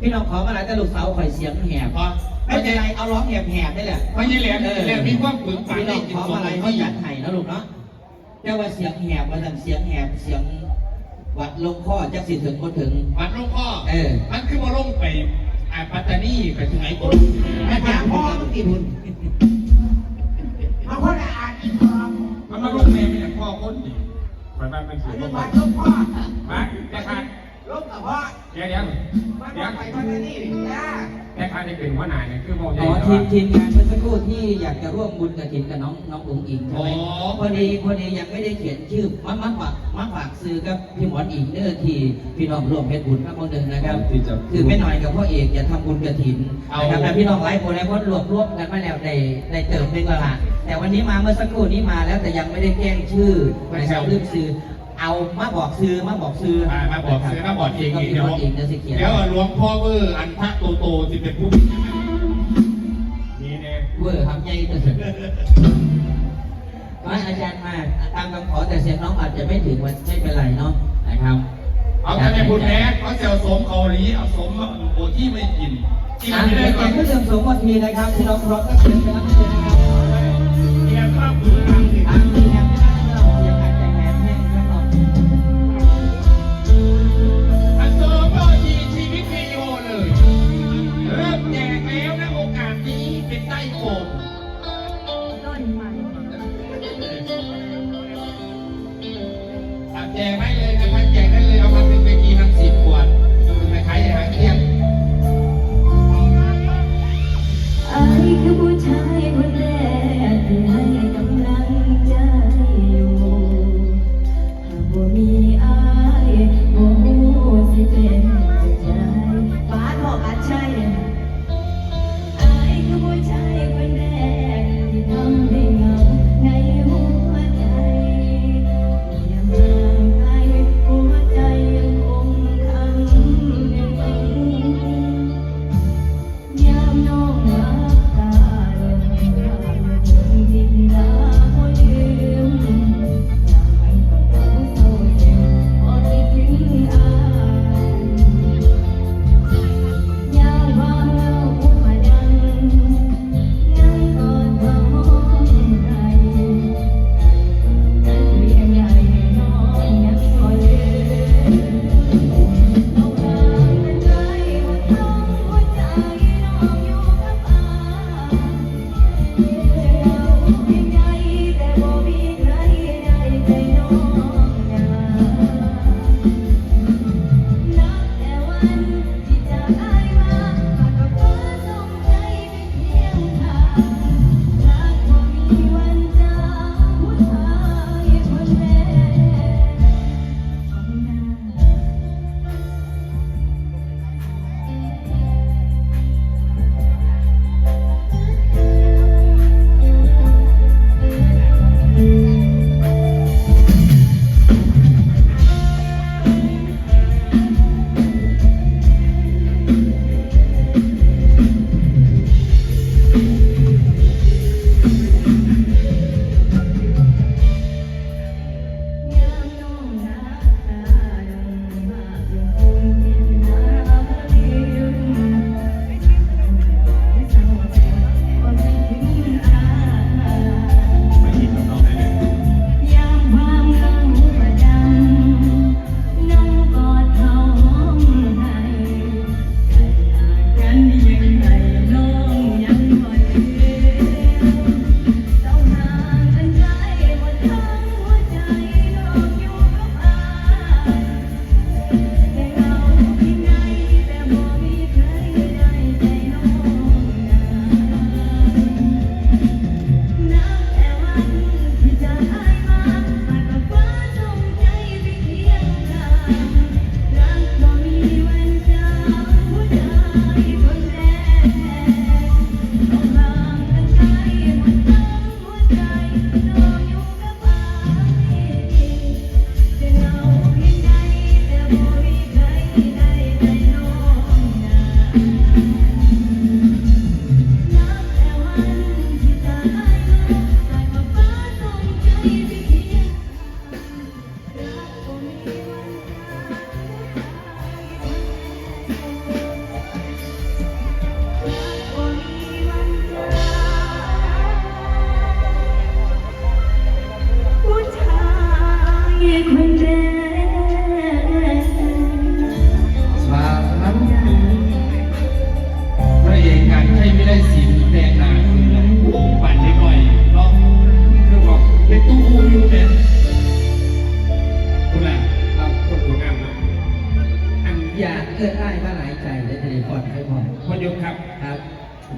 พี่น้องขอมาหลายแต่ลูกสาวข่อยเสียงแหบพอไม่เป็นไรเอาร้องแหบแหบได้แหละไม่ใช่แหลมแหลมมีความปึงปังพี่น้ได้องกิขนอสมาหลายมเขายัดไห้นะลูกเนาะแต่ว่าเสียงแหบมาสั่งเสียงแหบเสียงวัดลงข้อจักสิถึงก็ถึงวัดหลวงพ่อเออมันคือมาลงไปอ่าปัตตานีไปถึงไหนก่อนอาจารย์พ่อเมื่อกี้บุญมาคนละอ่านอีกคมันมาลงแม่ไม่อย่างพ่อคนนี่ไปบ้านมันำเสีอัยนนี้งมามาลูกพ่อมาแม่ค้า ลูกกับพ่อเดี๋ยวเดี๋ยวมาเดี๋ยวไปพัฒนี่จ้าแม่ค้าจะเป็นหัวหน้าเนี่ยคือโมเดอ๋ลอทีมทีมงานเมื่อสักครู่ที่อยากจะร่วมบุญกระถินกับน้องน้องอุ๋งอิงใช่ไหมพอดีพอดียังไม่ได้เขียนชื่อมามาฝากมาฝากซื้อกับพี่หมอนอิงเด้อที่พี่น้องร่วมเป็นบุญครับคนหนึ่งนะครับที่จะคือไม่หน่อยกับพ่อเอกจะทำบุญกระถินนะครับแต่พี่น้องหลายคนหลายคนรวบรวมกันมาแล้วในในเติมหนึ่งและละแต่วันนี้มาเมื่อสักครู่นี้มาแล้วแต่ยังไม่ได้แจ้งชื่อนะครับเรื่องซื้อ เอามาบอกซื้อมาบอกซื้ออ่ามาบอกซื้อมาบอกเองก็อีกพี่เดี๋หยมวอนอิงจะสิเขียนเดี๋ยวหลวงพ่อเวอร์อันพระโตโตจะเป็นผู้นี่เนี่ยเวอร์ทำใหญ่จะสุดก็อาจารย์มาตามคำขอแต่เสียงน้องอาจจะไม่ถึงวันไม่เป็นไรเนาะนะครับ เอาแต่ในบุญแท้เขาเซลสมเกาหลีเอาสมโอที่ไม่กินกินอ่าไม่เดี๋ได้ยวก็แข่งก็เรื่องสมวันทีนะครับที่น้องพร้อมก็เชิญไปรับเชิญนะครับเรียนภาพพื้น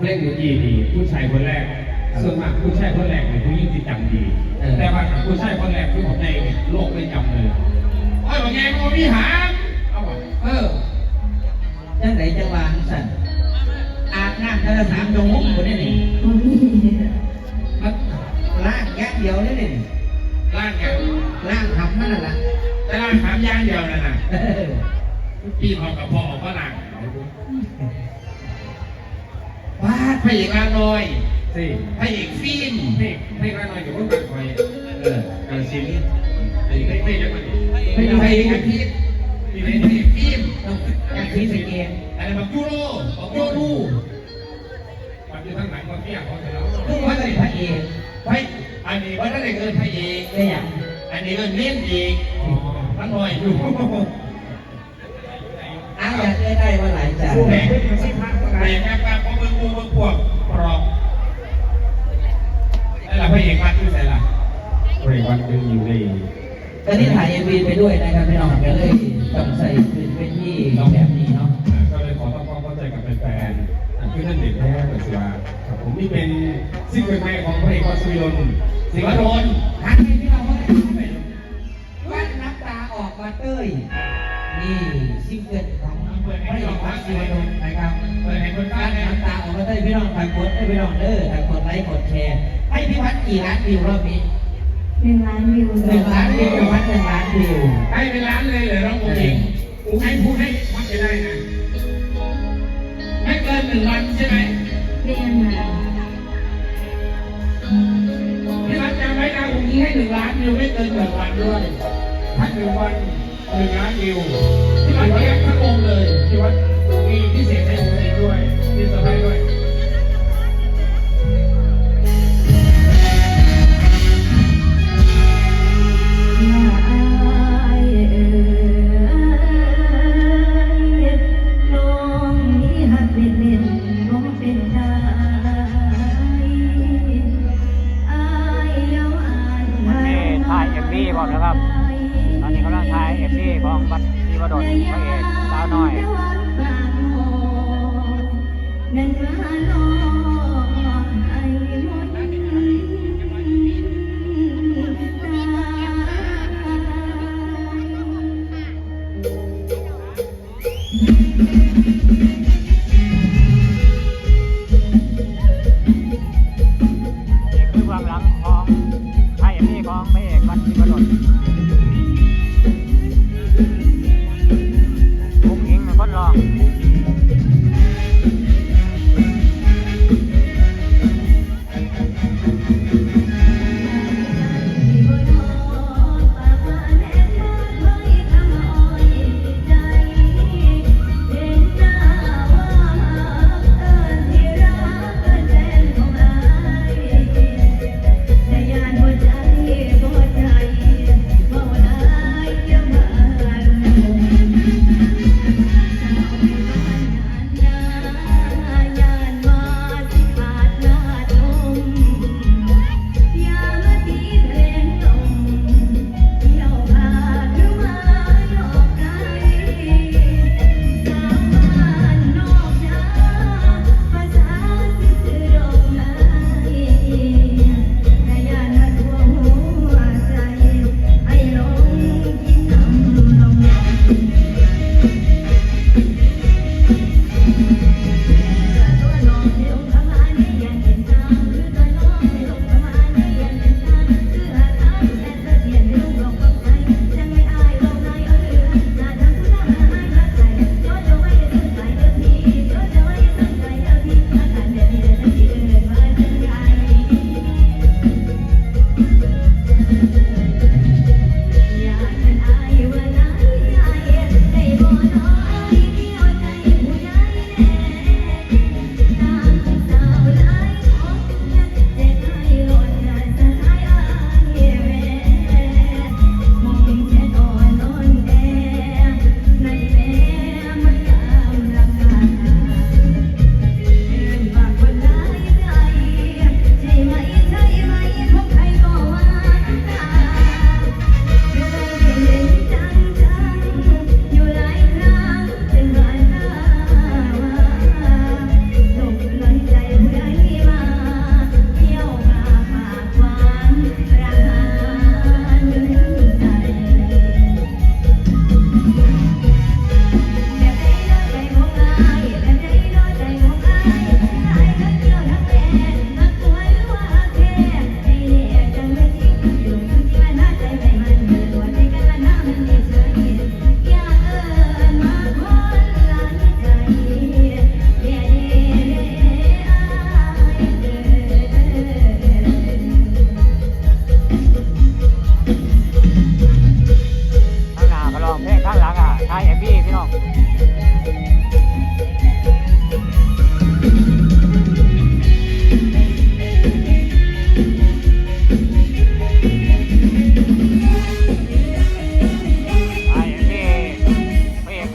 เพลงเมื่อกี้ดีผู้ชายคนแรก ส่วนมากผู้ชายคนแรกเนี่ยผู้หญิงจะจำดีแต่ว่าผู้ชายคนแรกคือผมในโลกไม่จำเลยโอ้ยว่าไงมันมีหางเอาวะเออจังไหนจะวางสั่นอาบน้ำแต่ละสามจงมุกคนนี้นี่มันล้างแก๊สเดียวนี่นี่ล่างไงล้างทำมันน่ะล่ะแต่ล่างถามย่างเดียวนั่นน่ะเออพี่พอกับพ่อออกมาล่างวาด พระเอกล่างน้อยสิพระเอกฟิล์มพระเอกพระเอกล่างน้อยกับพวกมันคอยเออการซิมไอ้พระเอกยังไงพระเอกพระเอกอาทิตย์มีพระเอกฟิล์มต้องอยากซีสเกมอะไรแบบยูโรบอกโยรูมันอยู่ทั้งหลังความเที่ยงของเราคือว่าเป็นพระเอกพระอันนี้ว่าถ้าได้เกินพระเอกได้ยังอันนี้ก็เน้นอีกทั้งหน่อยอยู่อ้าวอยากได้ได้ว่าหลายจ่าแหม่แต่แม่ป้ ตอนนี้ถ่ายเอ็มวีไปด้วยนะครับพี่น้องก็เลยต้องใส่ขึ้นเป็นที่แบบนี้เนาะก็เลยขอทำความเข้าใจกับแฟนๆคือท่านเด็กแท้แต่สวาครับผมนี่เป็นซิงเกิลใหม่ของพระเอกวัดสุริยนต์สิงห์โดนหันไปพี่น้องว่าวัดน้ำตาออกมาเต้ยนี่ซิงเกิลของพระเอกวัดศิวดลนะครับเปิดให้คนวับ้านดนะน้ำตาออกมาเต้ยพี่น้องทางกดให้พี่น้องเด้อทางกดไลค์กดแชร์ให้พี่วัดกี่ล้านวิวรอบนี้ หนึ่งล้านวิวหนึ่งล้านวิววัดหนึ่งล้านวิวให้เป็นร้านเลยเหรอน้องผู้หญิงกูให้พูดให้มัดไปได้นะไม่เกินหนึ่งวันใช่ไหมเรียนมาพี่รัฐจำไว้นะผมยิงให้หนึ่งล้านวิวไม่เกินหนึ่งวันด้วยถ้าหนึ่งวันหนึ่งล้านวิวพี่รัฐเลี้ยงทั้งองค์เลยพี่วัดมีพิเศษให้องค์นี้ด้วยมีเซอร์ไพรด้วย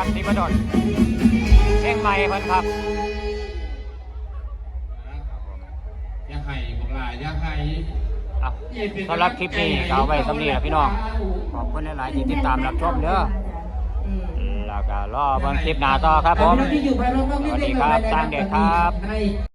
วัดนิพดลเพลงใหม่เพิ่นครับอย่าให้พวกหลายอย่าให้เอาสำหรับคลิปนี้ก็เอาไว้สำนีแหละพี่น้อง ขอบคุณหลายๆที่ติดตามรับชมเด้อแล้วก็รอเบิ่งคลิปหน้าต่อครับผมพี่น้องที่อยู่ภายรอบนอกนี่สวัสดีเงครับไปเลยสร้างเด็กครับให้